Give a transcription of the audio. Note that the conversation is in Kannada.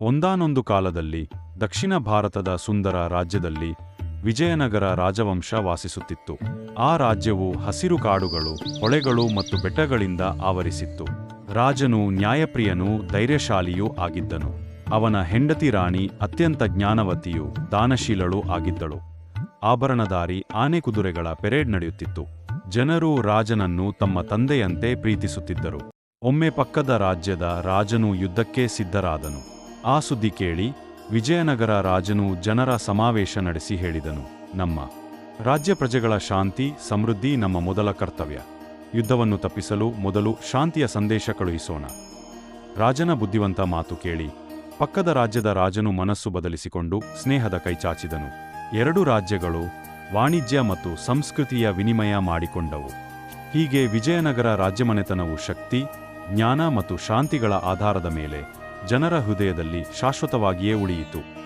ಒಂದಾನೊಂದು ಕಾಲದಲ್ಲಿ ದಕ್ಷಿಣ ಭಾರತದ ಸುಂದರ ರಾಜ್ಯದಲ್ಲಿ ವಿಜಯನಗರ ರಾಜವಂಶ ವಾಸಿಸುತ್ತಿತ್ತು. ಆ ರಾಜ್ಯವು ಹಸಿರು ಕಾಡುಗಳು, ಹೊಳೆಗಳು ಮತ್ತು ಬೆಟ್ಟಗಳಿಂದ ಆವರಿಸಿತ್ತು. ರಾಜನು ನ್ಯಾಯಪ್ರಿಯನೂ ಧೈರ್ಯಶಾಲಿಯೂ ಆಗಿದ್ದನು. ಅವನ ಹೆಂಡತಿ ರಾಣಿ ಅತ್ಯಂತ ಜ್ಞಾನವತಿಯೂ ದಾನಶೀಲಳೂ ಆಗಿದ್ದಳು. ಆಭರಣಧಾರಿ ಆನೆ ಕುದುರೆಗಳ ಪೆರೇಡ್ ನಡೆಯುತ್ತಿತ್ತು. ಜನರು ರಾಜನನ್ನು ತಮ್ಮ ತಂದೆಯಂತೆ ಪ್ರೀತಿಸುತ್ತಿದ್ದರು. ಒಮ್ಮೆ ಪಕ್ಕದ ರಾಜ್ಯದ ರಾಜನು ಯುದ್ಧಕ್ಕೆ ಸಿದ್ಧರಾದನು. ಆ ಸುದ್ದಿ ಕೇಳಿ ವಿಜಯನಗರ ರಾಜನು ಜನರ ಸಮಾವೇಶ ನಡೆಸಿ ಹೇಳಿದನು. ನಮ್ಮ ರಾಜ್ಯ ಪ್ರಜೆಗಳ ಶಾಂತಿ, ಸಮೃದ್ಧಿ ನಮ್ಮ ಮೊದಲ ಕರ್ತವ್ಯ. ಯುದ್ಧವನ್ನು ತಪ್ಪಿಸಲು ಮೊದಲು ಶಾಂತಿಯ ಸಂದೇಶ ಕಳುಹಿಸೋಣ. ರಾಜನ ಬುದ್ಧಿವಂತ ಮಾತು ಕೇಳಿ ಪಕ್ಕದ ರಾಜ್ಯದ ರಾಜನು ಮನಸ್ಸು ಬದಲಿಸಿಕೊಂಡು ಸ್ನೇಹದ ಕೈಚಾಚಿದನು ಎರಡು ರಾಜ್ಯಗಳು ವಾಣಿಜ್ಯ ಮತ್ತು ಸಂಸ್ಕೃತಿಯ ವಿನಿಮಯ ಮಾಡಿಕೊಂಡವು. ಹೀಗೆ ವಿಜಯನಗರ ರಾಜ್ಯಮನೆತನವು ಶಕ್ತಿ, ಜ್ಞಾನ ಮತ್ತು ಶಾಂತಿಗಳ ಆಧಾರದ ಮೇಲೆ ಜನರ ಹೃದಯದಲ್ಲಿ ಶಾಶ್ವತವಾಗಿಯೇ ಉಳಿಯಿತು.